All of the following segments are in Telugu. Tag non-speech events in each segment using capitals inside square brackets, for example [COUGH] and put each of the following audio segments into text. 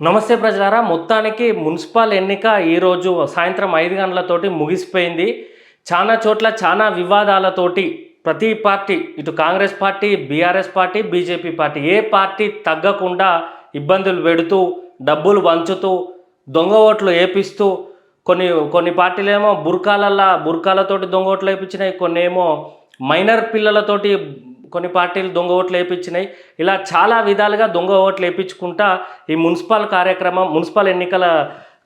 నమస్తే ప్రజలారా మొత్తానికి మున్సిపల్ ఎన్నిక ఈరోజు సాయంత్రం ఐదు గంటలతోటి ముగిసిపోయింది. చాలా చోట్ల చాలా వివాదాలతోటి ప్రతి పార్టీ ఇటు Congress party BRS party BJP party ఏ పార్టీ తగ్గకుండా ఇబ్బందులు పెడుతూ డబ్బులు వంచుతూ దొంగ ఓట్లు వేపిస్తూ కొన్ని కొన్ని పార్టీలేమో బుర్కాలల్లా బుర్కాలతోటి దొంగ ఓట్లు వేయించినాయి కొన్ని ఏమో మైనర్ పిల్లలతోటి కొన్ని పార్టీలు దొంగ ఓట్లు వేయించినాయి ఇలా చాలా విధాలుగా దొంగ ఓట్లు వేయించుకుంటా ఈ మున్సిపల్ కార్యక్రమం మున్సిపల్ ఎన్నికల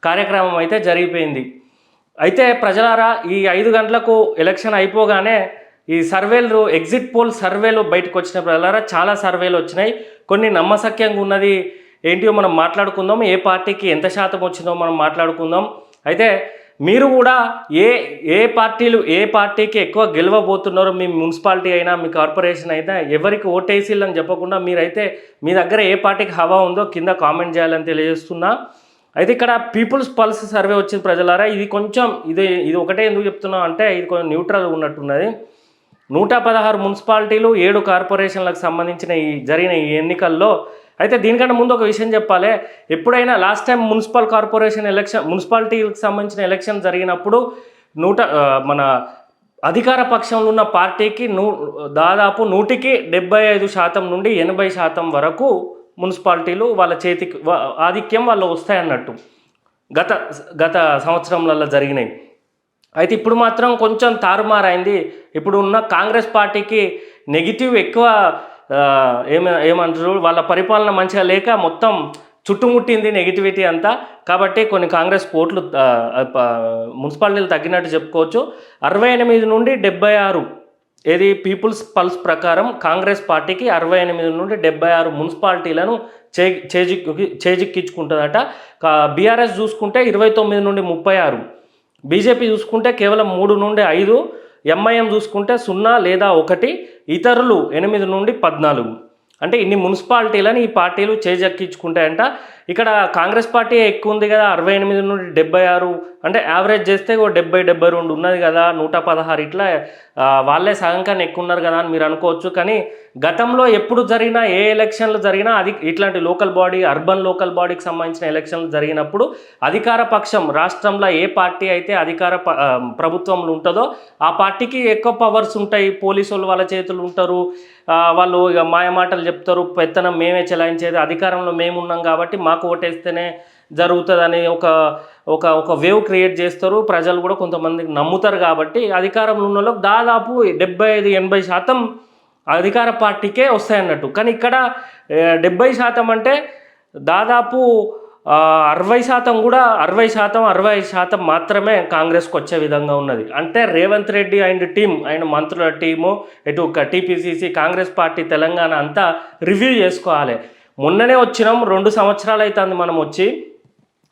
కార్యక్రమం అయితే జరిగిపోయింది. అయితే ప్రజలారా ఈ ఐదు గంటలకు ఎలక్షన్ అయిపోగానే ఈ సర్వేలు ఎగ్జిట్ పోల్ సర్వేలు బయటకు వచ్చిన ప్రజలారా. చాలా సర్వేలు వచ్చినాయి. కొన్ని నమ్మసక్యంగా ఉన్నది ఏంటియో మనం మాట్లాడుకుందాం. ఏ పార్టీకి ఎంత శాతం వచ్చిందో మనం మాట్లాడుకుందాం. అయితే మీరు కూడా ఏ ఏ పార్టీలు ఏ పార్టీకి ఎక్కువ గెలవబోతున్నారో మీ మున్సిపాలిటీ అయినా మీ కార్పొరేషన్ అయినా ఎవరికి ఓటేసిల్లని చెప్పకుండా మీరైతే మీ దగ్గర ఏ పార్టీకి హవా ఉందో కింద కామెంట్ చేయాలని తెలియజేస్తున్నా. అయితే ఇక్కడ పీపుల్స్ పల్స్ సర్వే వచ్చింది ప్రజలారా ఇది కొంచెం ఇది ఇది ఒకటే ఎందుకు చెప్తున్నాం అంటే ఇది కొంచెం న్యూట్రల్ ఉన్నట్టున్నది. నూట పదహారు మున్సిపాలిటీలు ఏడు కార్పొరేషన్లకు సంబంధించిన ఈ జరిగిన ఈ ఎన్నికల్లో అయితే దీనికంటే ముందు ఒక విషయం చెప్పాలి. ఎప్పుడైనా last time municipal corporation election మున్సిపాలిటీలకు సంబంధించిన ఎలక్షన్ జరిగినప్పుడు నూట మన అధికార పక్షంలో ఉన్న పార్టీకి నూ దాదాపు నూటికి డెబ్బై ఐదు శాతం నుండి ఎనభై శాతం వరకు మున్సిపాలిటీలు వాళ్ళ చేతికి ఆధిక్యం వాళ్ళు వస్తాయన్నట్టు. గత గత సంవత్సరంలలో జరిగినాయి. అయితే ఇప్పుడు మాత్రం కొంచెం తారుమారైంది. ఇప్పుడు ఉన్న కాంగ్రెస్ పార్టీకి నెగిటివ్ ఎక్కువ ఏమ ఏమంటారు? వాళ్ళ పరిపాలన మంచిగా లేక మొత్తం చుట్టుముట్టింది నెగిటివిటీ అంతా. కాబట్టి కొన్ని కాంగ్రెస్ కోట్లు మున్సిపాలిటీలు తగ్గినట్టు చెప్పుకోవచ్చు. అరవై ఎనిమిది నుండి డెబ్బై ఆరు ఏది? పీపుల్స్ పల్స్ ప్రకారం కాంగ్రెస్ పార్టీకి అరవై ఎనిమిది నుండి డెబ్బై ఆరు మున్సిపాలిటీలను చే చేజిక్కి చేజిక్కించుకుంటుందట. బీఆర్ఎస్ చూసుకుంటే ఇరవై తొమ్మిది నుండి ముప్పై ఆరు. బీజేపీ చూసుకుంటే కేవలం మూడు నుండి ఐదు. ఎంఐఎం చూసుకుంటే సున్నా లేదా ఒకటి. ఇతరులు ఎనిమిది నుండి పద్నాలుగు. అంటే ఇన్ని మున్సిపాలిటీలను ఈ పార్టీలు చేజెక్కించుకుంటాయంట. ఇక్కడ కాంగ్రెస్ పార్టీ ఎక్కువ ఉంది కదా అరవై ఎనిమిది నుండి డెబ్బై ఆరు అంటే యావరేజ్ చేస్తే ఓ డెబ్బై డెబ్బై రెండు ఉన్నది కదా నూట పదహారు ఇట్లా వాళ్ళే సగం కన్నా ఎక్కువ ఉన్నారు కదా అని మీరు అనుకోవచ్చు. కానీ గతంలో ఎప్పుడు జరిగినా ఏ ఎలక్షన్లు జరిగినా అది ఇట్లాంటి లోకల్ బాడీ అర్బన్ లోకల్ బాడీకి సంబంధించిన ఎలక్షన్లు జరిగినప్పుడు అధికార పక్షం రాష్ట్రంలో ఏ పార్టీ అయితే అధికార ప- ప్రభుత్వంలో ఉంటుందో ఆ పార్టీకి ఎక్కువ పవర్స్ ఉంటాయి. పోలీసు వాళ్ళు వాళ్ళ చేతులు ఉంటారు. వాళ్ళు ఇక మాయమాటలు చెప్తారు. పెత్తనం మేమే చెలాయించేది. అధికారంలో మేము ఉన్నాం కాబట్టి మాకు ఓటేస్తేనే జరుగుతుందని ఒక ఒక ఒక వేవ్ క్రియేట్ చేస్తారు. ప్రజలు కూడా కొంతమందికి నమ్ముతారు కాబట్టి అధికారంలో ఉన్న వాళ్ళకి దాదాపు డెబ్బై ఐదు ఎనభై శాతం అధికార పార్టీకే వస్తాయన్నట్టు. కానీ ఇక్కడ డెబ్బై శాతం అంటే దాదాపు అరవై శాతం కూడా అరవై శాతం అరవై ఐదు శాతం మాత్రమే కాంగ్రెస్కి వచ్చే విధంగా ఉన్నది. అంటే రేవంత్ రెడ్డి అండ్ టీం ఆయన మంత్రుల టీము ఇటు టీపీసీసీ కాంగ్రెస్ పార్టీ తెలంగాణ అంతా రివ్యూ చేసుకోవాలి. మొన్ననే వచ్చినాం రెండు సంవత్సరాలు అవుతుంది మనం వచ్చి.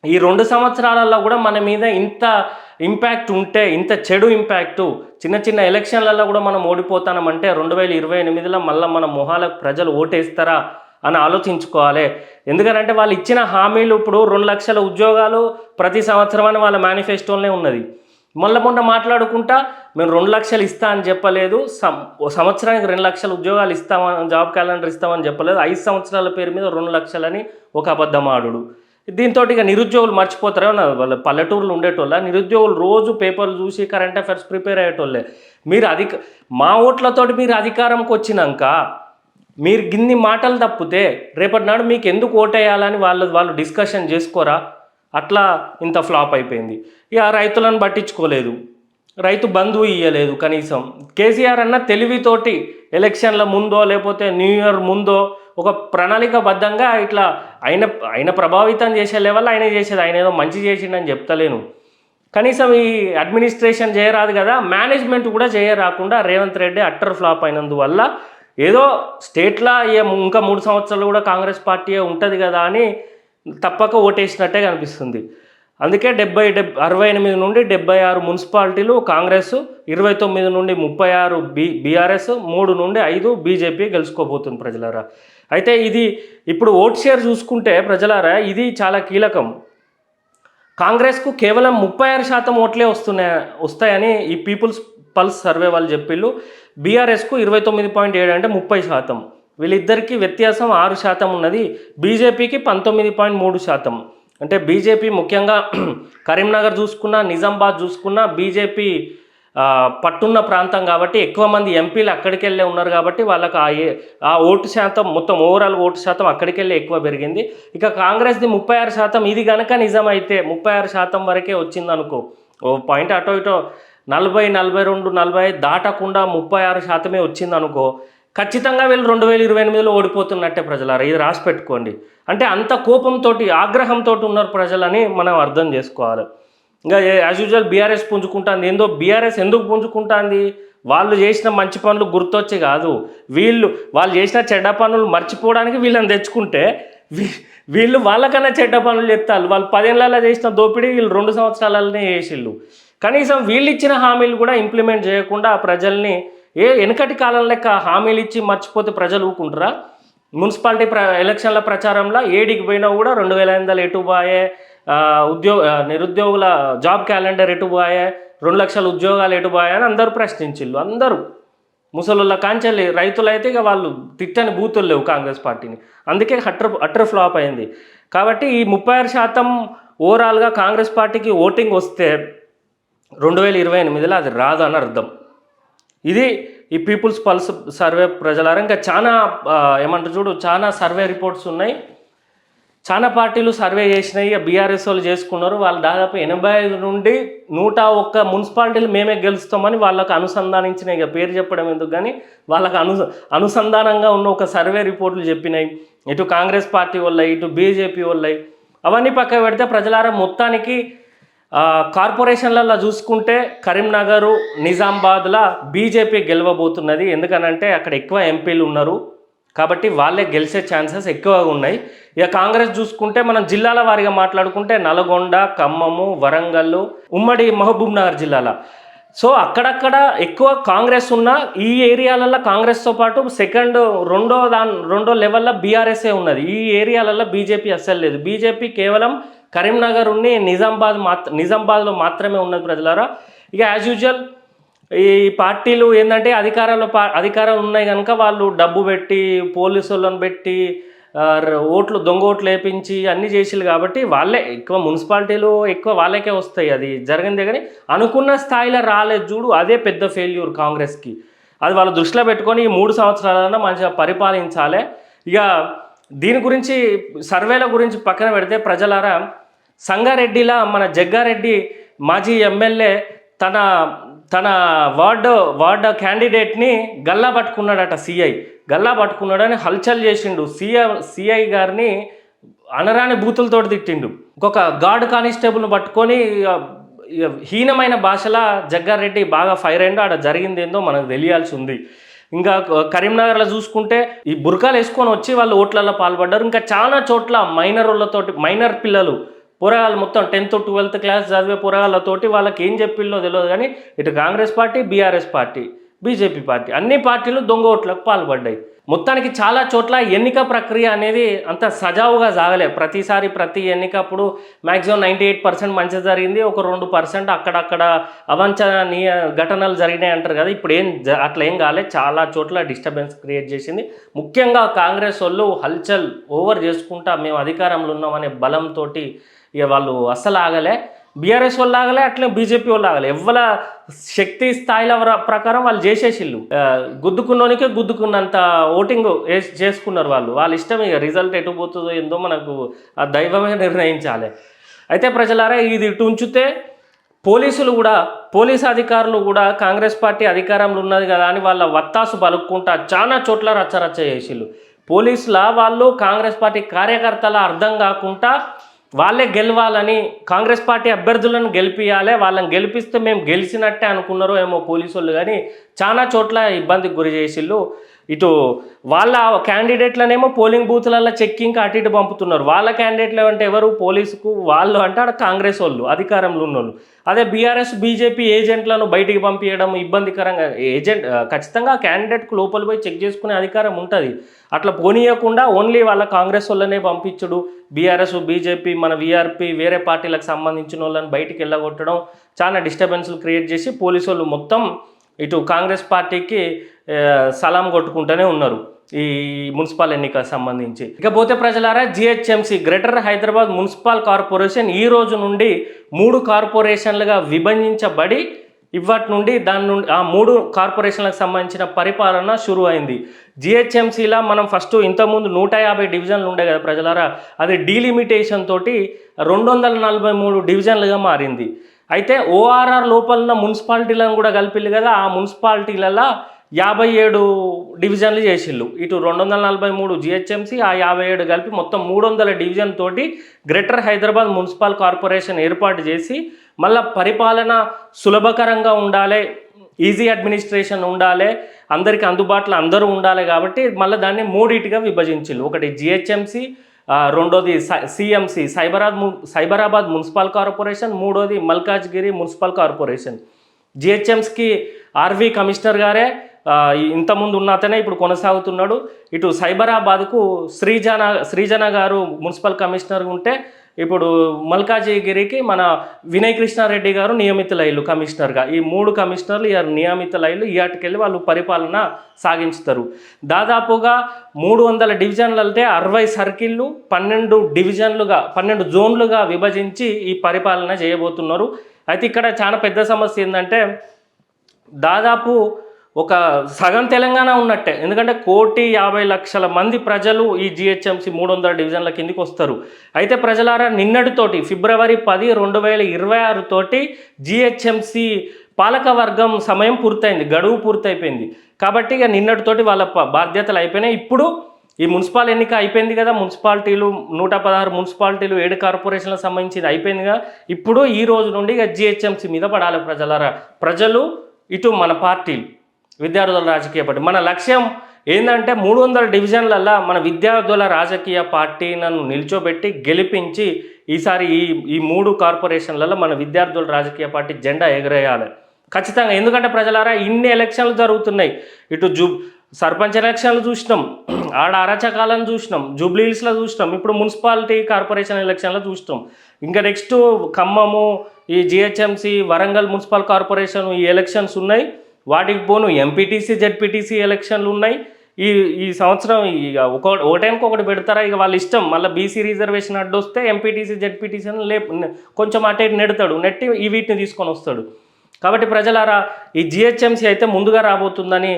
ఈ రెండు సంవత్సరాలలో కూడా మన మీద ఇంత ఇంపాక్ట్ ఉంటే ఇంత చెడు ఇంపాక్టు చిన్న చిన్న ఎలక్షన్లలో కూడా మనం ఓడిపోతామంటే రెండు వేల ఇరవై ఎనిమిదిలో మళ్ళీ మన మొహాలకు ప్రజలు ఓటేస్తారా అని ఆలోచించుకోవాలి. ఎందుకంటే వాళ్ళు ఇచ్చిన హామీలు ఇప్పుడు రెండు లక్షల ఉద్యోగాలు ప్రతి సంవత్సరం అని వాళ్ళ మేనిఫెస్టోలోనే ఉన్నది. మళ్ళీ మొన్న మాట్లాడుకుంటా మేము రెండు లక్షలు ఇస్తా అని చెప్పలేదు. సం- సంవత్సరానికి రెండు లక్షల ఉద్యోగాలు ఇస్తామని జాబ్ క్యాలెండర్ ఇస్తామని చెప్పలేదు. ఐదు సంవత్సరాల పేరు మీద రెండు లక్షలని ఒక అబద్ధం ఆడుడు దీంతో ఇక నిరుద్యోగులు మర్చిపోతారే. ఉన్నారు వాళ్ళ పల్లెటూరులో ఉండేటోళ్ళ నిరుద్యోగులు రోజు పేపర్లు చూసి కరెంట్ అఫైర్స్ ప్రిపేర్ అయ్యేటోళ్ళే. మీరు అధిక మా ఓట్లతోటి మీరు అధికారంకి వచ్చినాక మీరు గిన్ని మాటలు తప్పితే రేపటి నాడు మీకు ఎందుకు ఓటేయాలని వాళ్ళు వాళ్ళు డిస్కషన్ చేసుకోరా? అట్లా ఇంత ఫ్లాప్ అయిపోయింది. ఇక రైతులను పట్టించుకోలేదు. రైతు బంధువు ఇయ్యలేదు కనీసం. కేసీఆర్ అన్న తెలివితోటి ఎలక్షన్ల ముందో లేకపోతే న్యూ ఇయర్ ముందో ఒక ప్రణాళికబద్ధంగా ఇట్లా ఆయన ఆయన ప్రభావితం చేసే లెవెల్ ఆయన చేసేది. ఆయన ఏదో మంచి చేసిండని చెప్తలేను. కనీసం ఈ అడ్మినిస్ట్రేషన్ చేయరాదు కదా మేనేజ్మెంట్ కూడా చేయరాకుండా రేవంత్ రెడ్డి అట్టర్ ఫ్లాప్ అయినందువల్ల ఏదో స్టేట్లో ఇంకా మూడు సంవత్సరాలు కూడా కాంగ్రెస్ పార్టీ ఉంటుంది కదా అని తప్పక ఓటేసినట్టే కనిపిస్తుంది. అందుకే డెబ్బై డెబ్ అరవై ఎనిమిది నుండి డెబ్బై ఆరు మున్సిపాలిటీలు కాంగ్రెస్ ఇరవై తొమ్మిది నుండి ముప్పై ఆరు బి బీఆర్ఎస్ మూడు నుండి ఐదు బీజేపీ గెలుచుకోబోతుంది ప్రజలారా. అయితే ఇది ఇప్పుడు ఓట్ షేర్ చూసుకుంటే ప్రజలారా ఇది చాలా కీలకం. కాంగ్రెస్కు కేవలం ముప్పై ఆరు శాతం ఓట్లే వస్తున్నాయి వస్తాయని ఈ పీపుల్స్ పల్స్ సర్వే వాళ్ళు చెప్పిళ్ళు. బీఆర్ఎస్కు ఇరవై తొమ్మిది పాయింట్ ఏడు అంటే ముప్పై శాతం. వీళ్ళిద్దరికీ వ్యత్యాసం ఆరు శాతం ఉన్నది. బీజేపీకి పంతొమ్మిది పాయింట్ మూడు శాతం. అంటే బీజేపీ ముఖ్యంగా [CLEARS THROAT] కరీంనగర్ చూసుకున్నా నిజామాబాద్ చూసుకున్నా బీజేపీ పట్టున్న ప్రాంతం కాబట్టి ఎక్కువ మంది ఎంపీలు అక్కడికి వెళ్ళే ఉన్నారు కాబట్టి వాళ్ళకి ఆ ఏ ఆ ఓటు శాతం మొత్తం ఓవరాల్ ఓటు శాతం అక్కడికి వెళ్ళి ఎక్కువ పెరిగింది. ఇక కాంగ్రెస్ది ముప్పై ఆరు శాతం ఇది కనుక నిజమైతే ముప్పై ఆరు శాతం వరకే వచ్చింది అనుకో ఓ పాయింట్ అటో ఇటో నలభై నలభై రెండు నలభై దాటకుండా ముప్పై ఆరు శాతమే వచ్చింది అనుకో ఖచ్చితంగా వీళ్ళు రెండు వేల ఇరవై ఎనిమిదిలో ఓడిపోతున్నట్టే ప్రజలారా? ఇది రాసి పెట్టుకోండి. అంటే అంత కోపంతో ఆగ్రహంతో ఉన్నారు ప్రజలని మనం అర్థం చేసుకోవాలి. ఇంకా యాజ్ యూజువల్ బీఆర్ఎస్ పుంజుకుంటుంది. ఏందో బీఆర్ఎస్ ఎందుకు పుంజుకుంటుంది? వాళ్ళు చేసిన మంచి పనులు గుర్తొచ్చి కాదు. వీళ్ళు వాళ్ళు చేసిన చెడ్డ పనులు మర్చిపోవడానికి వీళ్ళని తెచ్చుకుంటే వీ- వీళ్ళు వాళ్ళకన్నా చెడ్డ పనులు చెప్తారు వాళ్ళు పదేళ్ళలో చేసిన దోపిడీ వీళ్ళు రెండు సంవత్సరాలనే చేసిళ్ళు. కనీసం వీళ్ళు ఇచ్చిన హామీలు కూడా ఇంప్లిమెంట్ చేయకుండా ఆ ప్రజల్ని ఏ వెనకటి కాలం లెక్క హామీలు ఇచ్చి మర్చిపోతే ప్రజలు ఊకుంటారా మున్సిపాలిటీ ప్ర ఎలక్షన్ల ప్రచారంలో ఏడికి పోయినా కూడా రెండు వేల ఐదు ఎటు పోయే ఉద్యోగ నిరుద్యోగుల జాబ్ క్యాలెండర్ ఎటు పోయే రెండు లక్షల ఉద్యోగాలు ఎటు పోయా అని అందరూ ప్రశ్నించిళ్ళు. అందరూ ముసలుళ్ళ కాంచెల్లి రైతులైతే ఇక వాళ్ళు తిట్టని బూతులు లేవు కాంగ్రెస్ పార్టీని. అందుకే హట్టర్ అట్టర్ ఫ్లాప్ అయింది. కాబట్టి ఈ ముప్పై ఆరు శాతం ఓవరాల్గా కాంగ్రెస్ పార్టీకి ఓటింగ్ వస్తే రెండు వేల ఇరవై ఎనిమిదిలో అది రాదు అని అర్థం. ఇది ఈ పీపుల్స్ పల్స్ సర్వే ప్రజలారా ఇంకా చాలా ఏమంటారు చూడు చాలా సర్వే రిపోర్ట్స్ ఉన్నాయి. చాలా పార్టీలు సర్వే చేసినాయి ఇక బీఆర్ఎస్ వాళ్ళు చేసుకున్నారు. వాళ్ళు దాదాపు ఎనభై ఐదు నుండి నూట ఒక్క మున్సిపాలిటీలు మేమే గెలుస్తామని వాళ్ళకు అనుసంధానించిన ఇక పేరు చెప్పడం ఎందుకు కానీ వాళ్ళకు అను అనుసంధానంగా ఉన్న ఒక సర్వే రిపోర్ట్లు చెప్పినాయి. ఇటు కాంగ్రెస్ పార్టీ వాళ్ళయి ఇటు బీజేపీ వాళ్ళయి అవన్నీ పక్క పెడితే ప్రజలారా మొత్తానికి కార్పొరేషన్లలో చూసుకుంటే కరీంనగర్ నిజామాబాద్లో బీజేపీ గెలవబోతున్నది. ఎందుకనంటే అక్కడ ఎక్కువ ఎంపీలు ఉన్నారు. కాబట్టి వాళ్ళే గెలిచే ఛాన్సెస్ ఎక్కువగా ఉన్నాయి. ఇక కాంగ్రెస్ చూసుకుంటే మనం జిల్లాల వారిగా మాట్లాడుకుంటే నల్గొండ ఖమ్మము వరంగల్ ఉమ్మడి మహబూబ్ నగర్ జిల్లాల. సో అక్కడక్కడ ఎక్కువ కాంగ్రెస్ ఉన్న ఈ ఏరియాలలో కాంగ్రెస్తో పాటు సెకండ్ రెండో దాని రెండో లెవెల్లో బీఆర్ఎస్ఏ ఉన్నది. ఈ ఏరియాలలో బీజేపీ అస్సలు లేదు. బీజేపీ కేవలం కరీంనగర్ ఉన్ని నిజామాబాద్ మాత్ర నిజామాబాద్లో మాత్రమే ఉన్నది ప్రజలారా. ఇక యాజ్ యూజువల్ ఈ పార్టీలు ఏంటంటే అధికారంలో పా అధికారాలు ఉన్నాయి కనుక వాళ్ళు డబ్బు పెట్టి పోలీసులను పెట్టి ఓట్లు దొంగ ఓట్లు వేపించి అన్నీ చేసిళ్ళు కాబట్టి వాళ్ళే ఎక్కువ మున్సిపాలిటీలు ఎక్కువ వాళ్ళకే వస్తాయి అది జరిగిందే కానీ అనుకున్న స్థాయిలో రాలేదు చూడు అదే పెద్ద ఫెయిల్యూర్ కాంగ్రెస్కి. అది వాళ్ళు దృష్టిలో పెట్టుకొని ఈ మూడు సంవత్సరాలన్నా మంచిగా పరిపాలించాలి. ఇక దీని గురించి సర్వేల గురించి పక్కన పెడితే ప్రజలారా సంగారెడ్డిలా మన జగ్గారెడ్డి మాజీ ఎమ్మెల్యే తన తన వార్డు వార్డు క్యాండిడేట్ని గల్లా పట్టుకున్నాడట సిఐ. గల్లా పట్టుకున్నాడని హల్చల్ చేసిండు. సిఐ సిఐ గారిని అనరాని బూతులతో తిట్టిండు. ఒక గార్డ్ కానిస్టేబుల్ని పట్టుకొని హీనమైన భాషలా జగ్గారెడ్డి బాగా ఫైర్ అయిందో ఆడ జరిగింది ఏందో మనకు తెలియాల్సి ఉంది. ఇంకా కరీంనగర్లో చూసుకుంటే ఈ బురకాలు వేసుకొని వచ్చి వాళ్ళు ఓట్లలో పాల్పడ్డారు. ఇంకా చాలా చోట్ల మైనర్లతోటి మైనర్ పిల్లలు పోరగాళ్ళు మొత్తం టెన్త్ ట్వెల్త్ క్లాస్ చదివే పోరగాళ్ళతోటి వాళ్ళకి ఏం చెప్పిల్లో తెలియదు కానీ ఇటు Congress party BRS party BJP party అన్ని పార్టీలు దొంగ ఓట్లకు పాల్పడ్డాయి. మొత్తానికి చాలా చోట్ల ఎన్నిక ప్రక్రియ అనేది అంత సజావుగా సాగలే. ప్రతిసారి ప్రతి ఎన్నికప్పుడు మ్యాక్సిమం నైంటీ ఎయిట్ పర్సెంట్ మంచి జరిగింది ఒక రెండు పర్సెంట్ అక్కడక్కడ అవంచనీయ ఘటనలు జరిగినాయి అంటారు కదా. ఇప్పుడు ఏం అట్లా ఏం కాలే. చాలా చోట్ల డిస్టర్బెన్స్ క్రియేట్ చేసింది. ముఖ్యంగా కాంగ్రెస్ వాళ్ళు హల్చల్ ఓవర్ చేసుకుంటా మేము అధికారంలో ఉన్నామనే బలంతో ఇక వాళ్ళు అస్సలు ఆగలే. బీఆర్ఎస్ వాళ్ళు ఆగలే అట్లే బీజేపీ వాళ్ళు ఆగలే ఎవ్వల శక్తి స్థాయిల వర- ప్రకారం వాళ్ళు చేసేసిళ్ళు. గుద్దుకున్నోనికే గుద్దుకున్నంత ఓటింగ్ చేసుకున్నారు వాళ్ళు. వాళ్ళ ఇష్టం ఇక రిజల్ట్ ఎటు పోతుందో ఏందో మనకు ఆ దైవమే నిర్ణయించాలి. అయితే ప్రజలారా ఇది ఇటు ఉంచితే పోలీసులు కూడా పోలీస్ అధికారులు కూడా కాంగ్రెస్ పార్టీ అధికారంలో ఉన్నది కదా అని వాళ్ళ వత్తాసు బలుక్కుంటా చాలా చోట్ల రచ్చరచ్చ చేసిళ్ళు. పోలీసుల వాళ్ళు కాంగ్రెస్ పార్టీ కార్యకర్తల అర్థం కాకుండా వాళ్ళే గెలవాలని కాంగ్రెస్ పార్టీ అభ్యర్థులను గెలిపియాలి వాళ్ళని గెలిపిస్తే మేము గెలిచినట్టే అనుకున్నారో ఏమో పోలీసు వాళ్ళు కానీ చాలా చోట్ల ఇబ్బందికి గురి చేసిళ్ళు. ఇటు వాళ్ళ క్యాండిడేట్లనేమో పోలింగ్ బూత్లలో చెక్కింగ్ అటు ఇటు పంపుతున్నారు. వాళ్ళ క్యాండిడేట్లు అంటే ఎవరు? పోలీసుకు వాళ్ళు అంటే ఆడ కాంగ్రెస్ వాళ్ళు అధికారంలో ఉన్నోళ్ళు. అదే బీఆర్ఎస్ బీజేపీ ఏజెంట్లను బయటికి పంపించడం ఇబ్బందికరంగా ఏజెంట్ ఖచ్చితంగా క్యాండిడేట్కు లోపల పోయి చెక్ చేసుకునే అధికారం ఉంటుంది. అట్లా పోనీయకుండా ఓన్లీ వాళ్ళ కాంగ్రెస్ వాళ్ళనే పంపించడు. బీఆర్ఎస్ బీజేపీ మన వీఆర్పీ వేరే పార్టీలకు సంబంధించిన వాళ్ళని బయటికి వెళ్ళగొట్టడం చాలా డిస్టర్బెన్స్లు క్రియేట్ చేసి పోలీసు వాళ్ళు మొత్తం ఇటు కాంగ్రెస్ పార్టీకి సలాం కొట్టుకుంటూనే ఉన్నారు ఈ మున్సిపల్ ఎన్నికలకు సంబంధించి. ఇకపోతే ప్రజలారా GHMC greater Hyderabad municipal corporation ఈ రోజు నుండి మూడు కార్పొరేషన్లుగా విభజించబడి ఇవాటి నుండి దాని నుండి ఆ మూడు కార్పొరేషన్లకు సంబంధించిన పరిపాలన షురు అయింది జిహెచ్ఎంసీలా మనం ఫస్ట్ ఇంతకుముందు నూట యాభై డివిజన్లు ఉండే కదా ప్రజలారా అది డీలిమిటేషన్ తోటి రెండు వందల నలభై మూడు డివిజన్లుగా మారింది. అయితే ఓఆర్ఆర్ లోపల ఉన్న మున్సిపాలిటీలను కూడా కలిపిల్లు కదా ఆ మున్సిపాలిటీలలో యాభై ఏడు డివిజన్లు చేసిళ్ళు ఇటు రెండు వందల నలభై మూడు జిహెచ్ఎంసీ ఆ యాభై ఏడు కలిపి మొత్తం మూడు వందల డివిజన్ తోటి గ్రేటర్ హైదరాబాద్ మున్సిపల్ కార్పొరేషన్ ఏర్పాటు చేసి మళ్ళా పరిపాలన సులభకరంగా ఉండాలి ఈజీ అడ్మినిస్ట్రేషన్ ఉండాలి అందరికీ అందుబాటులో అందరూ ఉండాలి కాబట్టి మళ్ళీ దాన్ని మూడింటిగా విభజించిల్లు. ఒకటి జిహెచ్ఎంసీ రెండోది సిఎంసి సైబరాబాద్ ము- సైబరాబాద్ మున్సిపల్ కార్పొరేషన్ మూడోది మల్కాజ్గిరి మున్సిపల్ కార్పొరేషన్. జిహెచ్ఎంస్కి ఆర్వి కమిషనర్ గారే ఇంతకుముందు ఉన్న అతనే ఇప్పుడు కొనసాగుతున్నాడు. ఇటు సైబరాబాద్కు శ్రీజన శ్రీజన గారు మున్సిపల్ కమిషనర్ ఉంటే ఇప్పుడు మల్కాజిగిరికి మన వినయ్ కృష్ణారెడ్డి గారు నియమితులైలు కమిషనర్గా. ఈ మూడు కమిషనర్లు ఇవాళ నియమితులైలు ఇవాటికెళ్ళి వాళ్ళు పరిపాలన సాగించుతారు. దాదాపుగా మూడు వందల డివిజన్లు అంటే అరవై సర్కిళ్ళు పన్నెండు డివిజన్లుగా పన్నెండు జోన్లుగా విభజించి ఈ పరిపాలన చేయబోతున్నారు. అయితే ఇక్కడ చాలా పెద్ద సమస్య ఏంటంటే దాదాపు ఒక సగం తెలంగాణ ఉన్నట్టే. ఎందుకంటే కోటి యాభై లక్షల మంది ప్రజలు ఈ జిహెచ్ఎంసీ మూడు వందల డివిజన్ల కిందికి వస్తారు. అయితే ప్రజలారా నిన్నటితోటి ఫిబ్రవరి పది రెండు వేల ఇరవై ఆరుతోటి జిహెచ్ఎంసీ జిహెచ్ఎంసి పాలకవర్గం సమయం పూర్తయింది. గడువు పూర్తయిపోయింది. కాబట్టి ఇక నిన్నటితోటి వాళ్ళ బాధ్యతలు అయిపోయినాయి. ఇప్పుడు ఈ మున్సిపల్ ఎన్నిక అయిపోయింది కదా. మున్సిపాలిటీలు నూట పదహారు మున్సిపాలిటీలు ఏడు కార్పొరేషన్లకు సంబంధించింది అయిపోయింది కదా. ఇప్పుడు ఈ రోజు నుండి ఇక జిహెచ్ఎంసీ మీద పడాలి ప్రజలారా. ప్రజలు ఇటు మన పార్టీలు. విద్యార్థుల రాజకీయ పార్టీ. మన లక్ష్యం ఏంటంటే మూడు వందల డివిజన్లల్లో మన విద్యార్థుల రాజకీయ పార్టీ నన్ను నిల్చోబెట్టి గెలిపించి ఈసారి ఈ ఈ మూడు కార్పొరేషన్లలో మన విద్యార్థుల రాజకీయ పార్టీ జెండా ఎగరేయాలి. ఖచ్చితంగా. ఎందుకంటే ప్రజలారా ఇన్ని ఎలక్షన్లు జరుగుతున్నాయి. ఇటు జూ సర్పంచ్ ఎలక్షన్లు చూసినాం. ఆడ అరచకాలను చూసినాం. జూబ్లీహిల్స్లో చూసినాం. ఇప్పుడు మున్సిపాలిటీ కార్పొరేషన్ ఎలక్షన్లో చూసినాం. ఇంకా నెక్స్ట్ ఖమ్మము ఈ జిహెచ్ఎంసి వరంగల్ మున్సిపల్ కార్పొరేషన్ ఈ ఎలక్షన్స్ ఉన్నాయి. వాటికి పోను ఎంపీటీసీ జెడ్పీటీసీ ఎలక్షన్లు ఉన్నాయి. ఈ ఈ సంవత్సరం ఇక ఒక టైంకి ఒకటి పెడతారా? ఇక వాళ్ళ ఇష్టం. మళ్ళీ బీసీ రిజర్వేషన్ అడ్డు వస్తే ఎంపీటీసీ జెడ్పీటీసీ అని లే కొంచెం అటు ఇటు నెడతాడు. నెట్టి ఈ వీటిని తీసుకొని వస్తాడు. కాబట్టి ప్రజలారా ఈ జిహెచ్ఎంసీ అయితే ముందుగా రాబోతుందని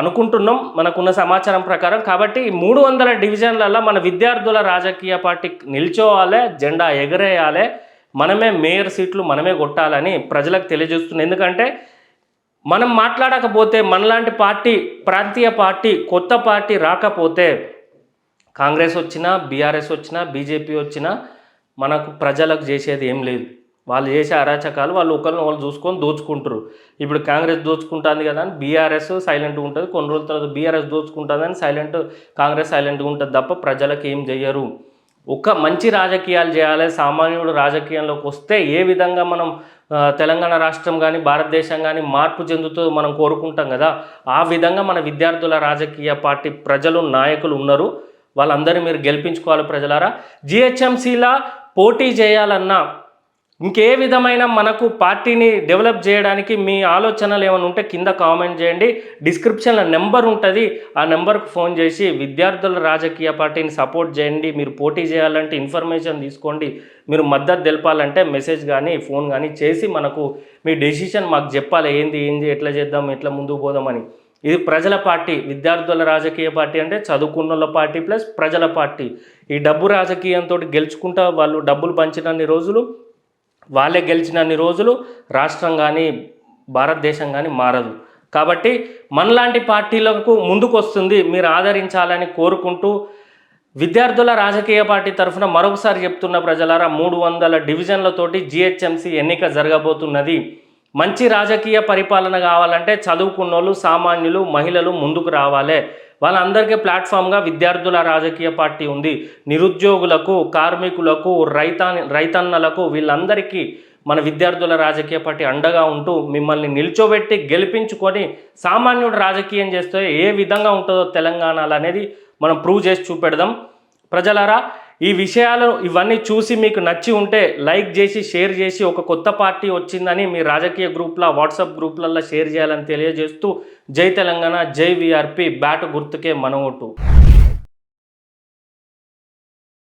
అనుకుంటున్నాం. మనకున్న సమాచారం ప్రకారం. కాబట్టి ఈ మూడు వందల డివిజన్లలో మన విద్యార్థుల రాజకీయ పార్టీ నిల్చోవాలి జెండా ఎగరేయాలి. మనమే మేయర్ సీట్లు మనమే కొట్టాలని ప్రజలకు తెలియజేస్తుంది ఎందుకంటే మనం మాట్లాడకపోతే మనలాంటి పార్టీ ప్రాంతీయ పార్టీ కొత్త పార్టీ రాకపోతే కాంగ్రెస్ వచ్చినా బీఆర్ఎస్ వచ్చినా బీజేపీ వచ్చినా మనకు ప్రజలకు చేసేది ఏం లేదు. వాళ్ళు చేసే అరాచకాలు వాళ్ళు ఒకరిని వాళ్ళు చూసుకొని దోచుకుంటారు ఇప్పుడు కాంగ్రెస్ దోచుకుంటుంది కదా అని బీఆర్ఎస్ సైలెంట్గా ఉంటుంది. కొన్ని రోజుల తర్వాత బీఆర్ఎస్ దోచుకుంటుందని సైలెంట్ కాంగ్రెస్ సైలెంట్గా ఉంటుంది తప్ప ప్రజలకు ఏం చెయ్యరు. ఒక మంచి రాజకీయాలు చేయాలి సామాన్యుడు రాజకీయంలోకి వస్తే ఏ విధంగా మనం తెలంగాణ రాష్ట్రం కానీ భారతదేశం కానీ మార్పు చెందుతూ మనం కోరుకుంటాం కదా ఆ విధంగా మన విద్యార్థుల రాజకీయ పార్టీ ప్రజలు నాయకులు ఉన్నారు. వాళ్ళందరూ మీరు గెలిపించుకోవాలి ప్రజలారా. జిహెచ్ఎంసీలా పోటీ చేయాలన్నా ఇంకే విధమైన మనకు పార్టీని డెవలప్ చేయడానికి మీ ఆలోచనలు ఏమైనా ఉంటే కింద కామెంట్ చేయండి. డిస్క్రిప్షన్లో నెంబర్ ఉంటుంది. ఆ నెంబర్కు ఫోన్ చేసి విద్యార్థుల రాజకీయ పార్టీని సపోర్ట్ చేయండి. మీరు పోటీ చేయాలంటే ఇన్ఫర్మేషన్ తీసుకోండి. మీరు మద్దతు తెలపాలంటే మెసేజ్ కానీ ఫోన్ కానీ చేసి మనకు మీ డెసిషన్ మాకు చెప్పాలి. ఏంది ఏంది ఎట్లా చేద్దాం ఎట్లా ముందుకు పోదామని ఇది ప్రజల పార్టీ విద్యార్థుల రాజకీయ పార్టీ అంటే చదువుకున్న వాళ్ళ పార్టీ ప్లస్ ప్రజల పార్టీ. ఈ డబ్బు రాజకీయంతో గెలుచుకుంటా వాళ్ళు డబ్బులు పంచినన్ని రోజులు వాళ్ళే గెలిచినన్ని రోజులు రాష్ట్రం కానీ భారతదేశం కానీ మారదు. కాబట్టి మనలాంటి పార్టీలకు ముందుకు వస్తుంది మీరు ఆదరించాలని కోరుకుంటూ విద్యార్థుల రాజకీయ పార్టీ తరఫున మరొకసారి చెప్తున్న ప్రజలారా మూడు వందల డివిజన్లతోటి జిహెచ్ఎంసీ ఎన్నిక జరగబోతున్నది. మంచి రాజకీయ పరిపాలన కావాలంటే చదువుకున్నోళ్ళు సామాన్యులు మహిళలు ముందుకు రావాలి. వాళ్ళందరికీ ప్లాట్ఫామ్గా విద్యార్థుల రాజకీయ పార్టీ ఉంది. నిరుద్యోగులకు కార్మికులకు రైతా రైతన్నలకు వీళ్ళందరికీ మన విద్యార్థుల రాజకీయ పార్టీ అండగా ఉంటూ మిమ్మల్ని నిల్చోబెట్టి గెలిపించుకొని సామాన్యుడు రాజకీయం చేస్తే ఏ విధంగా ఉంటుందో తెలంగాణలో అనేది మనం ప్రూవ్ చేసి చూపెడదాం. ప్రజలారా ఈ విషయాలు ఇవన్నీ చూసి మీకు నచ్చి ఉంటే లైక్ చేసి షేర్ చేసి ఒక కొత్త పార్టీ వచ్చిందని మీ రాజకీయ గ్రూప్ల వాట్సాప్ గ్రూప్లలో షేర్ చేయాలని తెలియజేస్తూ జై తెలంగాణ జై విఆర్పి బ్యాట్ గుర్తుకే మనవటు.